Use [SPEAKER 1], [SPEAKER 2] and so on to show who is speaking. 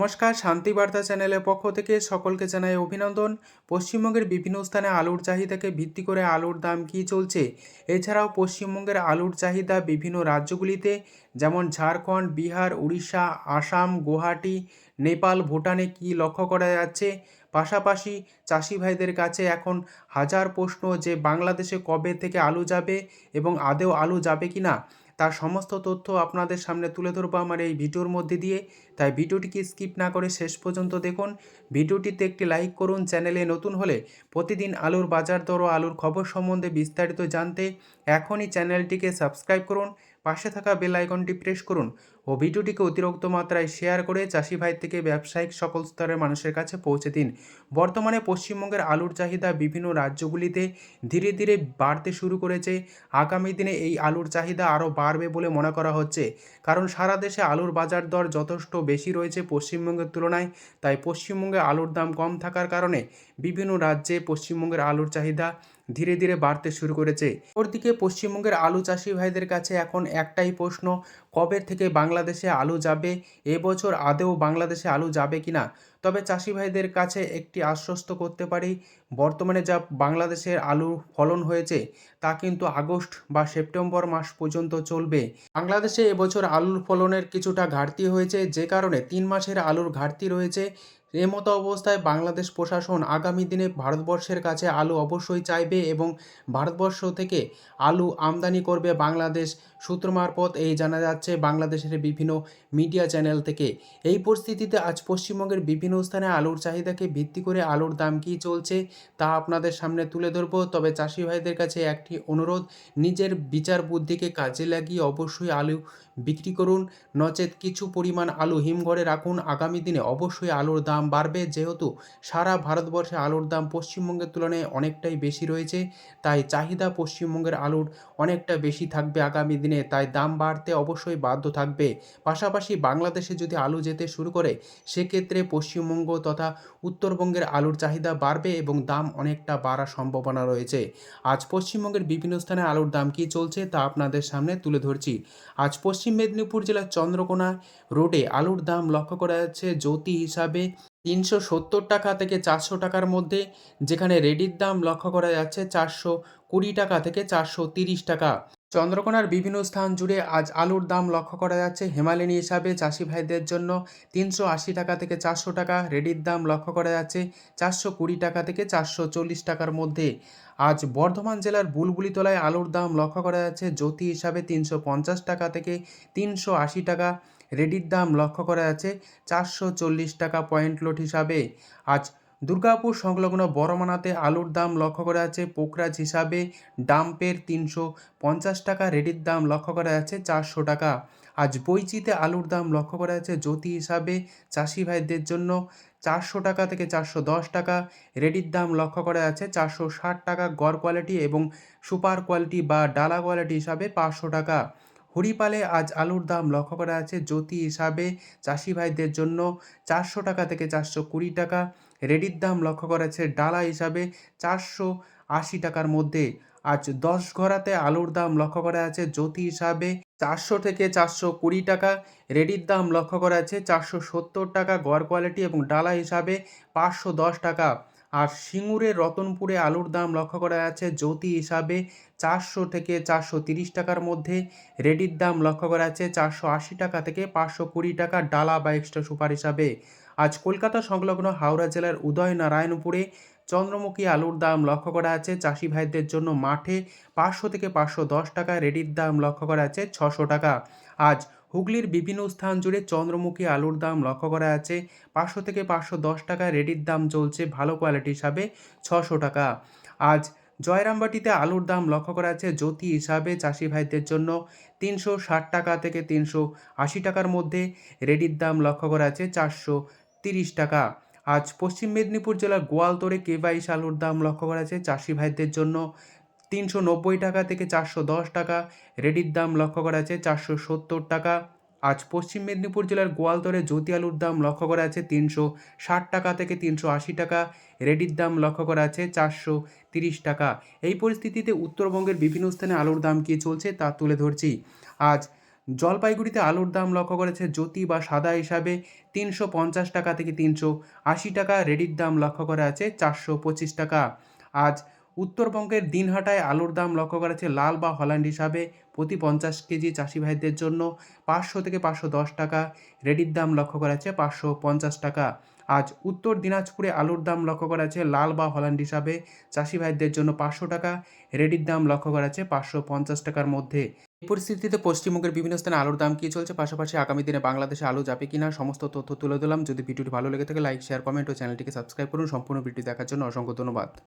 [SPEAKER 1] নমস্কার শান্তিবার্তা চ্যানেলের পক্ষ থেকে সকলকে জানাই অভিনন্দন। পশ্চিমবঙ্গের বিভিন্ন স্থানে আলুর চাহিদাকে ভিত্তি করে আলুর দাম কী চলছে? এছাড়াও পশ্চিমবঙ্গের আলুর চাহিদা বিভিন্ন রাজ্যগুলিতে, যেমন ঝাড়খণ্ড, বিহার, উড়িষ্যা, আসাম, গুয়াহাটি, নেপাল, ভুটানে কী লক্ষ্য করা যাচ্ছে? পাশাপাশি চাষি ভাইদের কাছে এখন হাজার প্রশ্ন যে বাংলাদেশে কবে থেকে আলু যাবে এবং আদেও আলু যাবে কি না তার সমস্ত তথ্য আপনাদের সামনে তুলে ধরবো আমার এই ভিডিওর মধ্যে দিয়ে। তাই ভিডিওটিকে স্কিপ না করে শেষ পর্যন্ত দেখুন। ভিডিওটিতে একটি লাইক করুন চ্যানেলে নতুন হলে প্রতিদিন আলুর বাজার দর ও আলুর খবর সম্বন্ধে বিস্তারিত জানতে এখনই চ্যানেলটিকে সাবস্ক্রাইব করুন। পাশে থাকা বেল আইকনটি প্রেস করুন। ও ভিডিওটিকে অতিরিক্ত মাত্রায় শেয়ার করে চাষি ভাই থেকে ব্যবসায়িক সকল স্তরের মানুষের কাছে পৌঁছে দিন। বর্তমানে পশ্চিমবঙ্গের আলুর চাহিদা বিভিন্ন রাজ্যগুলিতে ধীরে ধীরে বাড়তে শুরু করেছে। আগামী দিনে এই আলুর চাহিদা আরও বাড়বে বলে মনে করা হচ্ছে। কারণ সারা দেশে আলুর বাজার দর যথেষ্ট বেশি রয়েছে পশ্চিমবঙ্গের তুলনায়। তাই পশ্চিমবঙ্গে আলুর দাম কম থাকার কারণে বিভিন্ন রাজ্যে পশ্চিমবঙ্গের আলুর চাহিদা ধীরে ধীরে বাড়তে শুরু করেছে। ওরদিকে পশ্চিমবঙ্গের আলু চাষি ভাইদের কাছে এখন একটাই প্রশ্ন, কবে থেকে বাংলাদেশে আলু যাবে? এবছর আদেও বাংলাদেশে আলু যাবে কি না তবে চাষি ভাইদের কাছে একটি আশ্বস্ত করতে পারি, বর্তমানে যা বাংলাদেশের আলুর ফলন হয়েছে তা কিন্তু আগস্ট বা সেপ্টেম্বর মাস পর্যন্ত চলবে। বাংলাদেশে এবছর আলুর ফলনের কিছুটা ঘাটতি হয়েছে, যে কারণে তিন মাসের আলুর ঘাটতি রয়েছে। এমতো অবস্থায় বাংলাদেশ প্রশাসন আগামী দিনে ভারতবর্ষের কাছে আলু অবশ্যই চাইবে এবং ভারতবর্ষ থেকে আলু আমদানি করবে বাংলাদেশ। সূত্র মারফত এই জানা যাচ্ছে বাংলাদেশের বিভিন্ন মিডিয়া চ্যানেল থেকে। এই পরিস্থিতিতে আজ পশ্চিমবঙ্গের বিভিন্ন স্থানে আলুর চাহিদাকে ভিত্তি করে আলুর দাম কী চলছে তা আপনাদের সামনে তুলে ধরবো। তবে চাষি ভাইদের কাছে একটি অনুরোধ, নিজের বিচার বুদ্ধিকে কাজে লাগিয়ে অবশ্যই আলু বিক্রি করুন। নচেত কিছু পরিমাণ আলু হিমঘরে রাখুন। আগামী দিনে অবশ্যই আলুর দাম বাড়বে। যেহেতু সারা ভারতবর্ষে আলুর দাম পশ্চিমবঙ্গের তুলনায় অনেকটাই বেশি রয়েছে, তাই চাহিদা পশ্চিমবঙ্গের আলুর অনেকটা বেশি থাকবে আগামী দিনে, তাই দাম বাড়তে অবশ্যই বাধ্য থাকবে। পাশাপাশি বাংলাদেশে যদি আলু যেতে শুরু করে, সেক্ষেত্রে পশ্চিমবঙ্গ তথা উত্তরবঙ্গের আলুর চাহিদা বাড়বে এবং দাম অনেকটা বাড়ার সম্ভাবনা রয়েছে। আজ পশ্চিমবঙ্গের বিভিন্ন স্থানে আলুর দাম কী চলছে তা আপনাদের সামনে তুলে ধরছি। আজ পশ্চিম মেদিনীপুর জেলার চন্দ্রকোনা রোডে আলুর দাম লক্ষ্য করা যাচ্ছে জ্যোতি হিসাবে তিনশো সত্তর টাকা থেকে চারশো টাকার মধ্যে, যেখানে রেডির দাম লক্ষ্য করা যাচ্ছে চারশো কুড়ি টাকা থেকে চারশো তিরিশ টাকা। চন্দ্রকোনার বিভিন্ন স্থান জুড়ে আজ আলুর দাম লক্ষ্য করা যাচ্ছে। হেমালিনী হিসাবে চাষি ভাইদের জন্য তিনশো আশি টাকা থেকে চারশো টাকা, রেডির দাম লক্ষ্য করা যাচ্ছে চারশো কুড়ি টাকা থেকে চারশো চল্লিশ টাকার মধ্যে। আজ বর্ধমান জেলার বুলবুলিতলায় আলুর দাম লক্ষ্য করা যাচ্ছে জ্যোতি হিসাবে তিনশো পঞ্চাশ টাকা থেকে তিনশো আশি টাকা, রেডির দাম লক্ষ্য করা যাচ্ছে চারশো চল্লিশ টাকা পয়েন্ট লোড হিসাবে। আজ দুর্গাপুর সংলগ্ন বড়মানাতে আলুর দাম লক্ষ্য করা যাচ্ছে। পোকরাজ হিসাবে ডাম্পের তিনশো পঞ্চাশ টাকা, রেডির দাম লক্ষ্য করা যাচ্ছে চারশো টাকা। আজ বইচিতে আলুর দাম লক্ষ্য করা যাচ্ছে জ্যোতি হিসাবে চাষি ভাইদের জন্য চারশো টাকা থেকে চারশো দশ টাকা, রেডির দাম লক্ষ্য করা যাচ্ছে চারশো ষাট টাকা গড় কোয়ালিটি এবং সুপার কোয়ালিটি বা ডালা কোয়ালিটি হিসাবে পাঁচশো টাকা। হরিপালে আজ আলুর দাম লক্ষ্য করা আছে জ্যোতি হিসাবে চাষি ভাইদের জন্য চারশো টাকা থেকে চারশো কুড়ি টাকা রেডির দাম লক্ষ্য করা আছে ডালা হিসাবে চারশো আশি টাকার মধ্যে। আজ দশ ঘরাতে আলুর দাম লক্ষ্য করা আছে জ্যোতি হিসাবে চারশো থেকে চারশো কুড়ি টাকা, রেডির দাম লক্ষ্য করা আছে চারশো সত্তর টাকা গড় কোয়ালিটি এবং ডালা হিসাবে পাঁচশো দশ টাকা। আর সিঙ্গুরের রতনপুরে আলুর দাম লক্ষ্য করা যাচ্ছে জ্যোতি হিসাবে চারশো থেকে চারশো তিরিশ টাকার মধ্যে, রেডির দাম লক্ষ্য করা যাচ্ছে চারশো আশি টাকা থেকে পাঁচশো কুড়ি টাকা ডালা বা এক্সট্রা সুপার হিসাবে। আজ কলকাতা সংলগ্ন হাওড়া জেলার উদয় নারায়ণপুরে চন্দ্রমুখী আলুর দাম লক্ষ্য করা আছে চাষি ভাইদের জন্য মাঠে পাঁচশো থেকে পাঁচশো দশ টাকা, রেডির দাম লক্ষ্য করা আছে ছশো টাকা। আজ হুগলির বিভিন্ন স্থান জুড়ে চন্দ্রমুখী আলুর দাম লক্ষ্য করা আছে পাঁচশো থেকে পাঁচশো দশ টাকা, রেডির দাম চলছে ভালো কোয়ালিটি হিসাবে ছশো টাকা। আজ জয়রামবাটিতে আলুর দাম লক্ষ্য করা আছে জ্যোতি হিসাবে। চাষি ভাইদের জন্য তিনশো ষাট টাকা থেকে তিনশো আশি টাকার মধ্যে, রেডির দাম লক্ষ্য করা আছে চারশো তিরিশ টাকা। আজ পশ্চিম মেদিনীপুর জেলার গোয়ালতোড়ে কে বাইশ আলুর দাম লক্ষ্য করা আছে চাষি ভাইদের জন্য তিনশো নব্বই টাকা থেকে চারশো দশ টাকা। রেডির দাম লক্ষ্য করা আছে চারশো সত্তর টাকা। আজ পশ্চিম মেদিনীপুর জেলার গোয়ালতরে জ্যোতি আলুর দাম লক্ষ্য করা আছে তিনশো ষাট টাকা থেকে তিনশো আশি টাকা। রেডির দাম লক্ষ্য করা আছে চারশো তিরিশ টাকা। এই পরিস্থিতিতে উত্তরবঙ্গের বিভিন্ন স্থানে আলুর দাম কী চলছে তা তুলে ধরছি। আজ জলপাইগুড়িতে আলুর দাম লক্ষ্য করেছে জ্যোতি বা সাদা হিসাবে তিনশো পঞ্চাশ টাকা থেকে তিনশো আশি টাকা, রেডির দাম লক্ষ্য করা আছে চারশো পঁচিশ টাকা। আজ উত্তরবঙ্গের দিনহাটায় আলুর দাম লক্ষ্য করা আছে লাল বা হল্যান্ড হিসাবে প্রতি পঞ্চাশ কেজি চাষি ভাইদের জন্য পাঁচশো থেকে পাঁচশো দশ টাকা, রেডির দাম লক্ষ্য করা আছে পাঁচশো পঞ্চাশ টাকা। আজ উত্তর দিনাজপুরে আলুর দাম লক্ষ্য করা আছে লাল বা হল্যান্ড হিসাবে। চাষি ভাইদের জন্য পাঁচশো টাকা, রেডির দাম লক্ষ্য করা আছে পাঁচশো পঞ্চাশ টাকার মধ্যে। এই পরিস্থিতিতে পশ্চিমবঙ্গের বিভিন্ন স্থানে আলুর দাম কী চলছে? পাশাপাশি আগামী দিনে বাংলাদেশে আলু যাবে কিনা, সমস্ত তথ্য তুলে দিলাম যদি ভিডিওটি ভালো লেগে থাকে, লাইক শেয়ার কমেন্ট ও চ্যানেলটিকে সাবস্ক্রাইব করুন। সম্পূর্ণ ভিডিও দেখার জন্য অসংখ্য ধন্যবাদ।